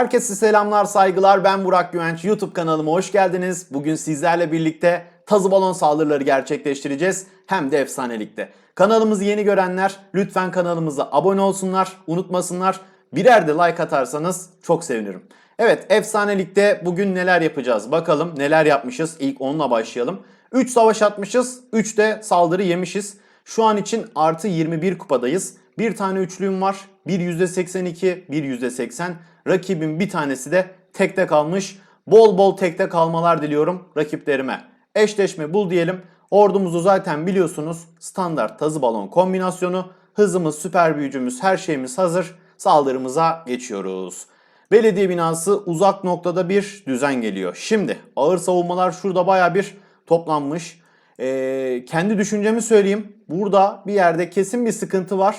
Herkese selamlar, saygılar. Ben Burak Güvenç. YouTube kanalıma hoş geldiniz. Bugün sizlerle birlikte tazı balon saldırıları gerçekleştireceğiz. Hem de efsanelikte. Kanalımızı yeni görenler lütfen kanalımıza abone olsunlar. Unutmasınlar. Birer de like atarsanız çok sevinirim. Evet, efsanelikte bugün neler yapacağız? Bakalım neler yapmışız. İlk onunla başlayalım. 3 savaş atmışız. 3 de saldırı yemişiz. Şu an için artı 21 kupadayız. Bir tane üçlüğüm var. Bir %82, bir %80. Rakibin bir tanesi de tekte kalmış. Bol bol tekte kalmalar diliyorum rakiplerime. Eşleşme bul diyelim. Ordumuzu zaten biliyorsunuz. Standart tazı balon kombinasyonu. Hızımız, süper büyücümüz, her şeyimiz hazır. Saldırımıza geçiyoruz. Belediye binası uzak noktada bir düzen geliyor. Şimdi ağır savunmalar şurada baya bir toplanmış. Ee, kendi düşüncemi söyleyeyim. Burada bir yerde kesin bir sıkıntı var.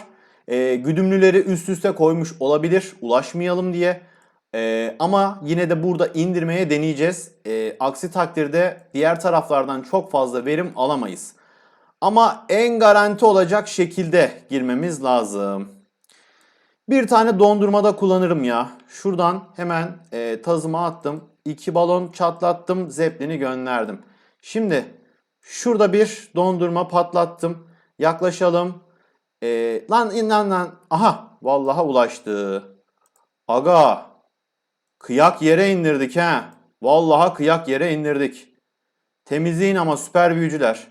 Ee, güdümlüleri üst üste koymuş olabilir. Ulaşmayalım diye. Ee, ama yine de burada indirmeye deneyeceğiz. Ee, aksi takdirde diğer taraflardan çok fazla verim alamayız. Ama en garanti olacak şekilde girmemiz lazım. Bir tane dondurmada kullanırım ya. Şuradan hemen e, tazıma attım. İki balon çatlattım. Zeplini gönderdim. Şimdi şurada bir dondurma patlattım. Yaklaşalım. E, lan inan lan. Aha vallaha ulaştı. Aga kıyak yere indirdik ha. Vallaha kıyak yere indirdik. Temizleyin ama süper büyücüler.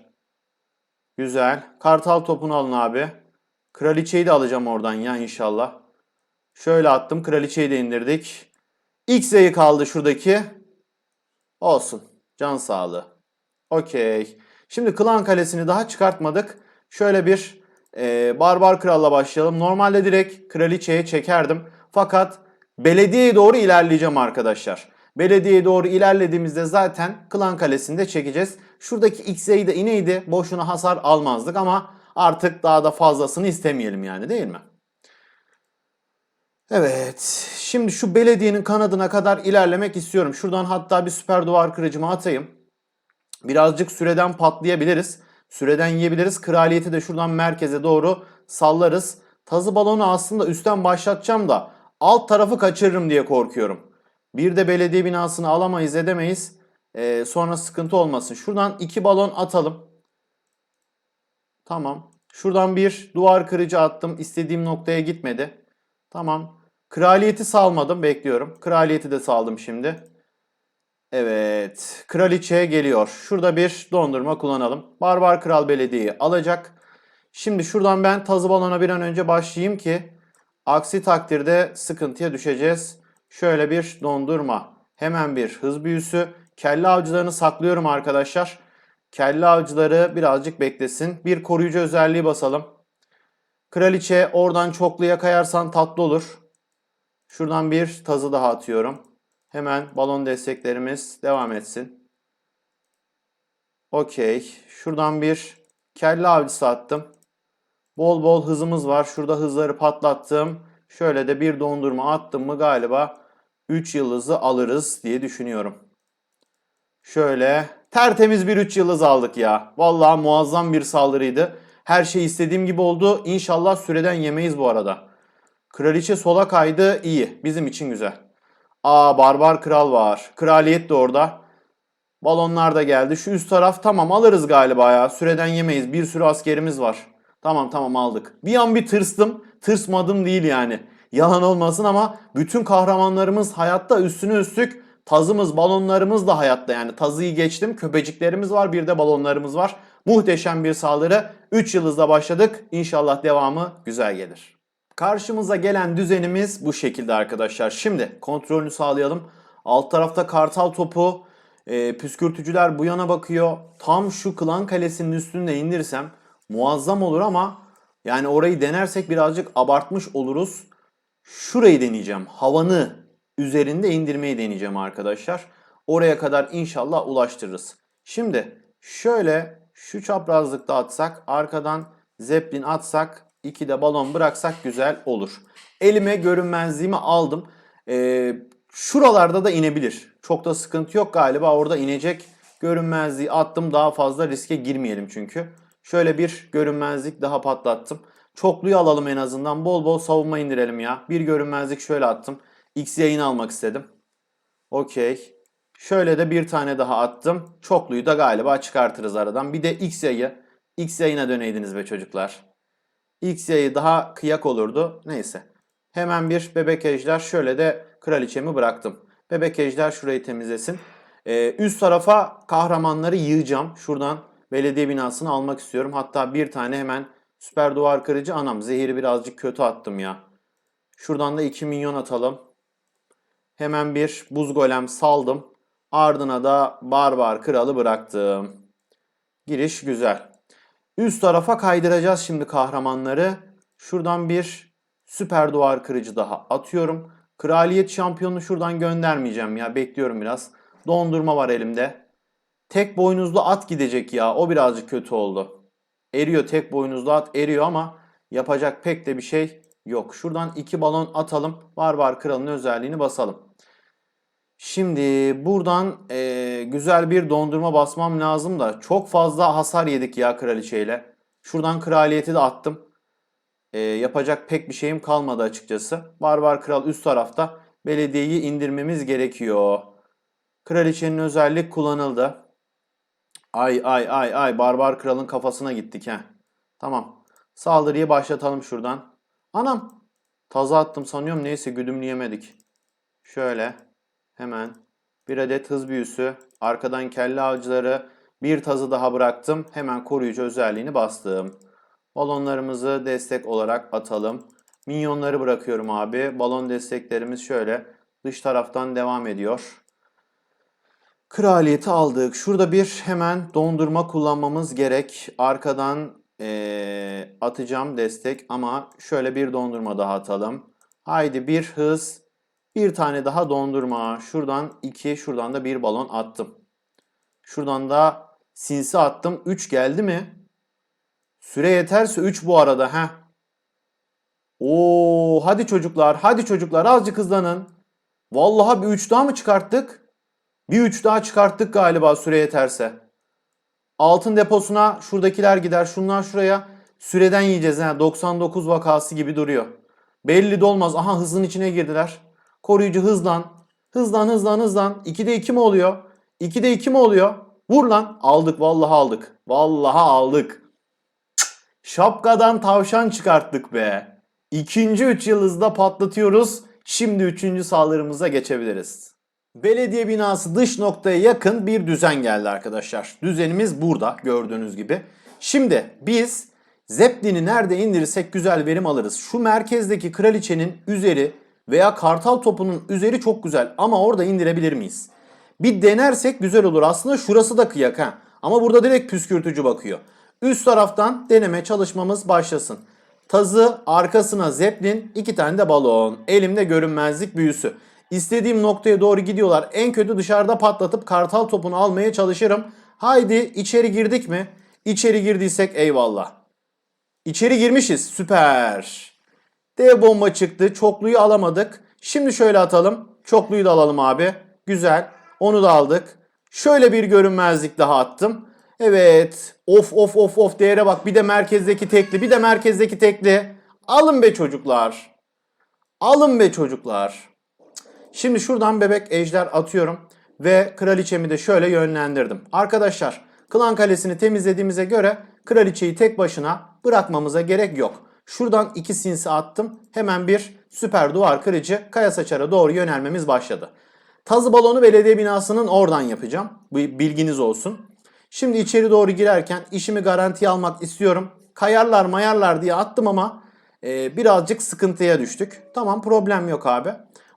Güzel. Kartal topunu alın abi. Kraliçeyi de alacağım oradan ya inşallah. Şöyle attım. Kraliçeyi de indirdik. X'e kaldı şuradaki. Olsun. Can sağlığı. Okey. Şimdi klan kalesini daha çıkartmadık. Şöyle bir e, barbar kralla başlayalım. Normalde direkt kraliçeye çekerdim. Fakat belediyeye doğru ilerleyeceğim arkadaşlar. Belediyeye doğru ilerlediğimizde zaten klan kalesinde çekeceğiz. Şuradaki X'e'yi de ineydi. Boşuna hasar almazdık ama artık daha da fazlasını istemeyelim yani değil mi? Evet. Şimdi şu belediyenin kanadına kadar ilerlemek istiyorum. Şuradan hatta bir süper duvar kırıcımı atayım. Birazcık süreden patlayabiliriz. Süreden yiyebiliriz. Kraliyeti de şuradan merkeze doğru sallarız. Tazı balonu aslında üstten başlatacağım da alt tarafı kaçırırım diye korkuyorum. Bir de belediye binasını alamayız edemeyiz. Ee, sonra sıkıntı olmasın. Şuradan iki balon atalım. Tamam. Şuradan bir duvar kırıcı attım. İstediğim noktaya gitmedi. Tamam. Kraliyeti salmadım. Bekliyorum. Kraliyeti de saldım şimdi. Evet. Kraliçe geliyor. Şurada bir dondurma kullanalım. Barbar Kral Belediye'yi alacak. Şimdi şuradan ben tazı balona bir an önce başlayayım ki aksi takdirde sıkıntıya düşeceğiz. Şöyle bir dondurma. Hemen bir hız büyüsü. Kelle avcılarını saklıyorum arkadaşlar. Kelle avcıları birazcık beklesin. Bir koruyucu özelliği basalım. Kraliçe oradan çokluya kayarsan tatlı olur. Şuradan bir tazı daha atıyorum. Hemen balon desteklerimiz devam etsin. Okey. Şuradan bir kelle avcısı attım. Bol bol hızımız var. Şurada hızları patlattım. Şöyle de bir dondurma attım mı galiba 3 yıldızı alırız diye düşünüyorum. Şöyle tertemiz bir 3 yıldız aldık ya. Vallahi muazzam bir saldırıydı. Her şey istediğim gibi oldu. İnşallah süreden yemeyiz bu arada. Kraliçe sola kaydı. iyi. Bizim için güzel. Aa barbar kral var. Kraliyet de orada. Balonlar da geldi. Şu üst taraf tamam alırız galiba ya. Süreden yemeyiz. Bir sürü askerimiz var. Tamam tamam aldık. Bir an bir tırstım. Tırsmadım değil yani. Yalan olmasın ama bütün kahramanlarımız hayatta üstüne üstlük tazımız, balonlarımız da hayatta yani. Tazıyı geçtim. Köpeciklerimiz var. Bir de balonlarımız var. Muhteşem bir saldırı. 3 yıldızla başladık. İnşallah devamı güzel gelir. Karşımıza gelen düzenimiz bu şekilde arkadaşlar. Şimdi kontrolünü sağlayalım. Alt tarafta kartal topu, e, püskürtücüler bu yana bakıyor. Tam şu klan kalesinin üstünde indirsem muazzam olur ama yani orayı denersek birazcık abartmış oluruz. Şurayı deneyeceğim. Havanı üzerinde indirmeyi deneyeceğim arkadaşlar. Oraya kadar inşallah ulaştırırız. Şimdi şöyle şu çaprazlıkta atsak arkadan zeplin atsak iki de balon bıraksak güzel olur. Elime görünmezliğimi aldım. Ee, şuralarda da inebilir. Çok da sıkıntı yok galiba orada inecek. Görünmezliği attım daha fazla riske girmeyelim çünkü. Şöyle bir görünmezlik daha patlattım. Çokluyu alalım en azından. Bol bol savunma indirelim ya. Bir görünmezlik şöyle attım. X yayını almak istedim. Okey. Şöyle de bir tane daha attım. Çokluyu da galiba çıkartırız aradan. Bir de X yayı. X yayına döneydiniz be çocuklar. X yayı daha kıyak olurdu. Neyse. Hemen bir bebek ejder. Şöyle de kraliçemi bıraktım. Bebek ejder şurayı temizlesin. Ee, üst tarafa kahramanları yığacağım. Şuradan belediye binasını almak istiyorum. Hatta bir tane hemen süper duvar kırıcı. Anam zehiri birazcık kötü attım ya. Şuradan da 2 milyon atalım. Hemen bir buz golem saldım. Ardına da barbar kralı bıraktım. Giriş güzel. Üst tarafa kaydıracağız şimdi kahramanları. Şuradan bir süper duvar kırıcı daha atıyorum. Kraliyet şampiyonunu şuradan göndermeyeceğim ya. Bekliyorum biraz. Dondurma var elimde. Tek boynuzlu at gidecek ya. O birazcık kötü oldu. Eriyor tek boynuzlu at eriyor ama yapacak pek de bir şey yok. Şuradan iki balon atalım. Barbar kralın özelliğini basalım. Şimdi buradan eee, güzel bir dondurma basmam lazım da çok fazla hasar yedik ya kraliçeyle. Şuradan kraliyeti de attım. Eee, yapacak pek bir şeyim kalmadı açıkçası. Barbar kral üst tarafta. Belediyeyi indirmemiz gerekiyor. Kraliçenin özellik kullanıldı. Ay ay ay ay barbar kralın kafasına gittik ha. Tamam. Saldırıyı başlatalım şuradan. Anam. Taza attım sanıyorum. Neyse güdümleyemedik. Şöyle. Hemen. Bir adet hız büyüsü. Arkadan kelle avcıları. Bir tazı daha bıraktım. Hemen koruyucu özelliğini bastım. Balonlarımızı destek olarak atalım. Minyonları bırakıyorum abi. Balon desteklerimiz şöyle dış taraftan devam ediyor. Kraliyeti aldık. Şurada bir hemen dondurma kullanmamız gerek. Arkadan eee, atacağım destek ama şöyle bir dondurma daha atalım. Haydi bir hız. Bir tane daha dondurma. Şuradan iki, şuradan da bir balon attım. Şuradan da sinsi attım. 3 geldi mi? Süre yeterse 3 bu arada. Heh. Oo, hadi çocuklar, hadi çocuklar azıcık hızlanın. Vallahi bir 3 daha mı çıkarttık? Bir 3 daha çıkarttık galiba süre yeterse. Altın deposuna şuradakiler gider. Şunlar şuraya süreden yiyeceğiz. Ha. 99 vakası gibi duruyor. Belli de olmaz. Aha hızın içine girdiler. Koruyucu hızlan. Hızlan hızlan hızlan. 2'de 2 mi oluyor? 2'de 2 mi oluyor? Vur lan. Aldık vallahi aldık. Vallahi aldık. Şapkadan tavşan çıkarttık be. İkinci 3 yıldızda patlatıyoruz. Şimdi üçüncü saldırımıza geçebiliriz. Belediye binası dış noktaya yakın bir düzen geldi arkadaşlar. Düzenimiz burada gördüğünüz gibi. Şimdi biz Zeppelin'i nerede indirirsek güzel verim alırız. Şu merkezdeki kraliçenin üzeri veya kartal topunun üzeri çok güzel ama orada indirebilir miyiz? Bir denersek güzel olur. Aslında şurası da kıyak ha. Ama burada direkt püskürtücü bakıyor. Üst taraftan deneme çalışmamız başlasın. Tazı, arkasına zeplin, iki tane de balon. Elimde görünmezlik büyüsü. İstediğim noktaya doğru gidiyorlar. En kötü dışarıda patlatıp kartal topunu almaya çalışırım. Haydi içeri girdik mi? İçeri girdiysek eyvallah. İçeri girmişiz. Süper. Dev bomba çıktı. Çokluyu alamadık. Şimdi şöyle atalım. Çokluyu da alalım abi. Güzel. Onu da aldık. Şöyle bir görünmezlik daha attım. Evet. Of of of of değere bak. Bir de merkezdeki tekli. Bir de merkezdeki tekli. Alın be çocuklar. Alın be çocuklar. Şimdi şuradan bebek ejder atıyorum. Ve kraliçemi de şöyle yönlendirdim. Arkadaşlar klan kalesini temizlediğimize göre kraliçeyi tek başına bırakmamıza gerek yok. Şuradan iki sinsi attım. Hemen bir süper duvar kırıcı kaya saçara doğru yönelmemiz başladı. Tazı balonu belediye binasının oradan yapacağım. Bu bilginiz olsun. Şimdi içeri doğru girerken işimi garantiye almak istiyorum. Kayarlar mayarlar diye attım ama e, birazcık sıkıntıya düştük. Tamam problem yok abi.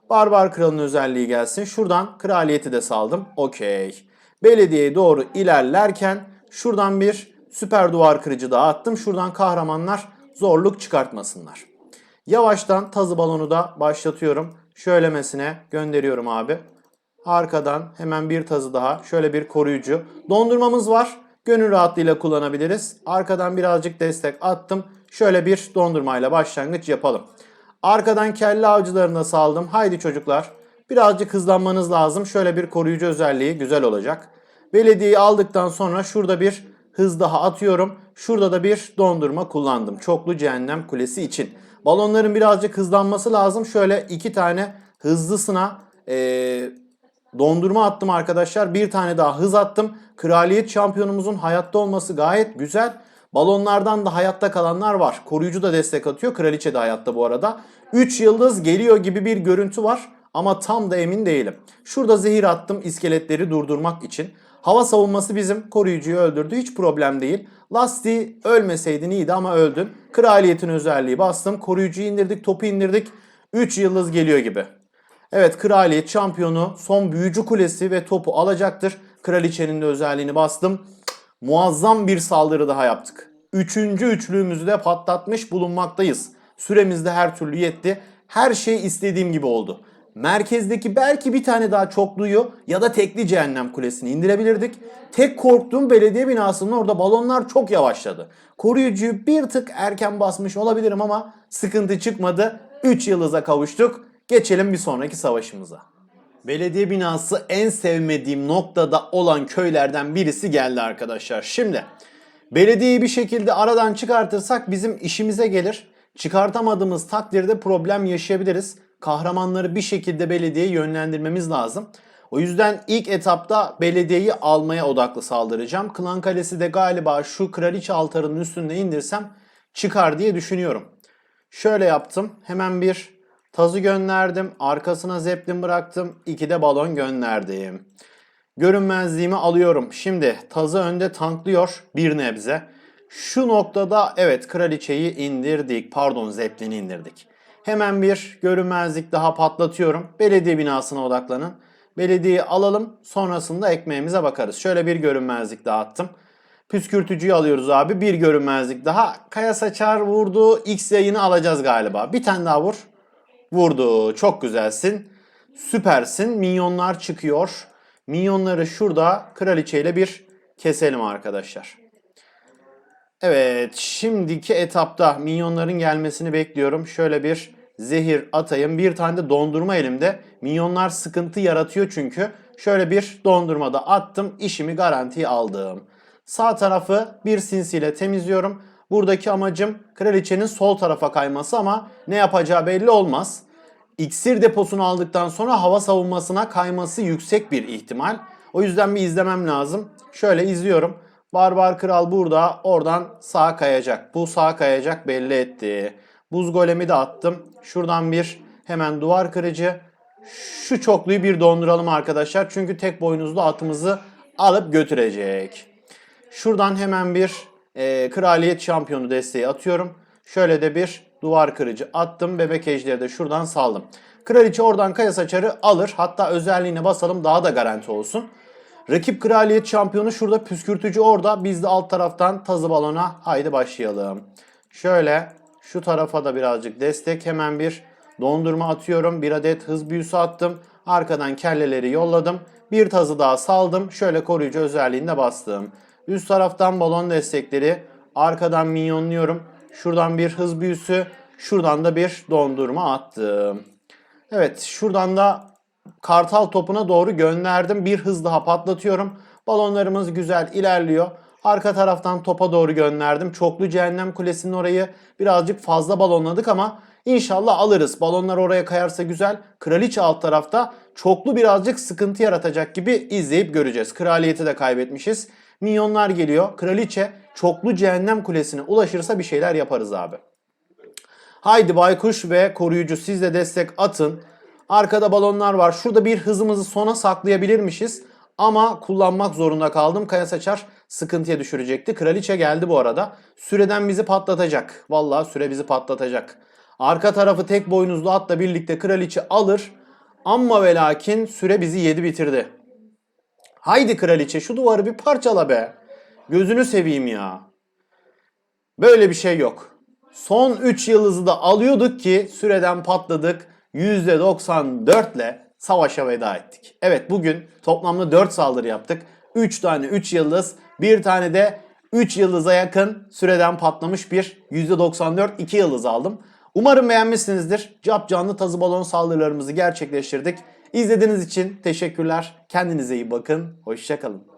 Barbar kralın özelliği gelsin. Şuradan kraliyeti de saldım. Okey. Belediyeye doğru ilerlerken şuradan bir süper duvar kırıcı daha attım. Şuradan kahramanlar zorluk çıkartmasınlar. Yavaştan tazı balonu da başlatıyorum. Şöylemesine gönderiyorum abi. Arkadan hemen bir tazı daha. Şöyle bir koruyucu. Dondurmamız var. Gönül rahatlığıyla kullanabiliriz. Arkadan birazcık destek attım. Şöyle bir dondurmayla başlangıç yapalım. Arkadan kelle avcılarını da saldım. Haydi çocuklar. Birazcık hızlanmanız lazım. Şöyle bir koruyucu özelliği güzel olacak. Belediyeyi aldıktan sonra şurada bir hız daha atıyorum. Şurada da bir dondurma kullandım. Çoklu cehennem kulesi için. Balonların birazcık hızlanması lazım. Şöyle iki tane hızlısına ee, dondurma attım arkadaşlar. Bir tane daha hız attım. Kraliyet şampiyonumuzun hayatta olması gayet güzel. Balonlardan da hayatta kalanlar var. Koruyucu da destek atıyor. Kraliçe de hayatta bu arada. 3 yıldız geliyor gibi bir görüntü var. Ama tam da emin değilim. Şurada zehir attım iskeletleri durdurmak için. Hava savunması bizim koruyucuyu öldürdü. Hiç problem değil. Lasti ölmeseydin iyiydi ama öldün. Kraliyetin özelliği bastım. Koruyucuyu indirdik, topu indirdik. 3 yıldız geliyor gibi. Evet kraliyet şampiyonu son büyücü kulesi ve topu alacaktır. Kraliçenin de özelliğini bastım. Muazzam bir saldırı daha yaptık. Üçüncü üçlüğümüzü de patlatmış bulunmaktayız. Süremiz de her türlü yetti. Her şey istediğim gibi oldu. Merkezdeki belki bir tane daha çokluyu ya da tekli cehennem kulesini indirebilirdik. Tek korktuğum belediye binasının orada balonlar çok yavaşladı. Koruyucuyu bir tık erken basmış olabilirim ama sıkıntı çıkmadı. 3 yıldıza kavuştuk. Geçelim bir sonraki savaşımıza. Belediye binası en sevmediğim noktada olan köylerden birisi geldi arkadaşlar. Şimdi belediyeyi bir şekilde aradan çıkartırsak bizim işimize gelir. Çıkartamadığımız takdirde problem yaşayabiliriz. Kahramanları bir şekilde belediyeye yönlendirmemiz lazım. O yüzden ilk etapta belediyeyi almaya odaklı saldıracağım. Klan Kalesi de galiba şu kraliçe altarının üstünde indirsem çıkar diye düşünüyorum. Şöyle yaptım. Hemen bir tazı gönderdim. Arkasına zeplin bıraktım. İki de balon gönderdim. Görünmezliğimi alıyorum. Şimdi tazı önde tanklıyor bir nebze. Şu noktada evet kraliçeyi indirdik. Pardon zeplini indirdik. Hemen bir görünmezlik daha patlatıyorum. Belediye binasına odaklanın. Belediyeyi alalım. Sonrasında ekmeğimize bakarız. Şöyle bir görünmezlik daha attım. Püskürtücüyü alıyoruz abi. Bir görünmezlik daha. Kaya saçar vurdu. X yayını alacağız galiba. Bir tane daha vur. Vurdu. Çok güzelsin. Süpersin. Minyonlar çıkıyor. Minyonları şurada kraliçeyle bir keselim arkadaşlar. Evet, şimdiki etapta minyonların gelmesini bekliyorum. Şöyle bir zehir atayım. Bir tane de dondurma elimde. Minyonlar sıkıntı yaratıyor çünkü. Şöyle bir dondurma da attım. İşimi garantiye aldım. Sağ tarafı bir sinsiyle temizliyorum. Buradaki amacım kraliçenin sol tarafa kayması ama ne yapacağı belli olmaz. İksir deposunu aldıktan sonra hava savunmasına kayması yüksek bir ihtimal. O yüzden bir izlemem lazım. Şöyle izliyorum. Barbar Kral burada oradan sağa kayacak. Bu sağa kayacak belli etti. Buz golemi de attım. Şuradan bir hemen duvar kırıcı. Şu çokluyu bir donduralım arkadaşlar. Çünkü tek boynuzlu atımızı alıp götürecek. Şuradan hemen bir e, kraliyet şampiyonu desteği atıyorum. Şöyle de bir duvar kırıcı attım. Bebek ejderi de şuradan saldım. Kraliçe oradan kaya saçarı alır. Hatta özelliğine basalım daha da garanti olsun. Rakip kraliyet şampiyonu şurada püskürtücü orada. Biz de alt taraftan tazı balona haydi başlayalım. Şöyle şu tarafa da birazcık destek. Hemen bir dondurma atıyorum. Bir adet hız büyüsü attım. Arkadan kelleleri yolladım. Bir tazı daha saldım. Şöyle koruyucu özelliğinde bastım. Üst taraftan balon destekleri. Arkadan minyonluyorum. Şuradan bir hız büyüsü. Şuradan da bir dondurma attım. Evet şuradan da kartal topuna doğru gönderdim. Bir hız daha patlatıyorum. Balonlarımız güzel ilerliyor. Arka taraftan topa doğru gönderdim. Çoklu cehennem kulesinin orayı birazcık fazla balonladık ama inşallah alırız. Balonlar oraya kayarsa güzel. Kraliçe alt tarafta çoklu birazcık sıkıntı yaratacak gibi izleyip göreceğiz. Kraliyeti de kaybetmişiz. Minyonlar geliyor. Kraliçe çoklu cehennem kulesine ulaşırsa bir şeyler yaparız abi. Haydi baykuş ve koruyucu siz de destek atın. Arkada balonlar var. Şurada bir hızımızı sona saklayabilirmişiz. Ama kullanmak zorunda kaldım. Kaya saçar sıkıntıya düşürecekti. Kraliçe geldi bu arada. Süreden bizi patlatacak. Vallahi süre bizi patlatacak. Arka tarafı tek boynuzlu atla birlikte kraliçe alır. Amma ve lakin süre bizi yedi bitirdi. Haydi kraliçe şu duvarı bir parçala be. Gözünü seveyim ya. Böyle bir şey yok. Son 3 yıldızı da alıyorduk ki süreden patladık. %94 ile savaşa veda ettik. Evet bugün toplamda 4 saldırı yaptık. 3 tane 3 yıldız, bir tane de 3 yıldıza yakın süreden patlamış bir %94 2 yıldız aldım. Umarım beğenmişsinizdir. Cap canlı tazı balon saldırılarımızı gerçekleştirdik. İzlediğiniz için teşekkürler. Kendinize iyi bakın. Hoşçakalın.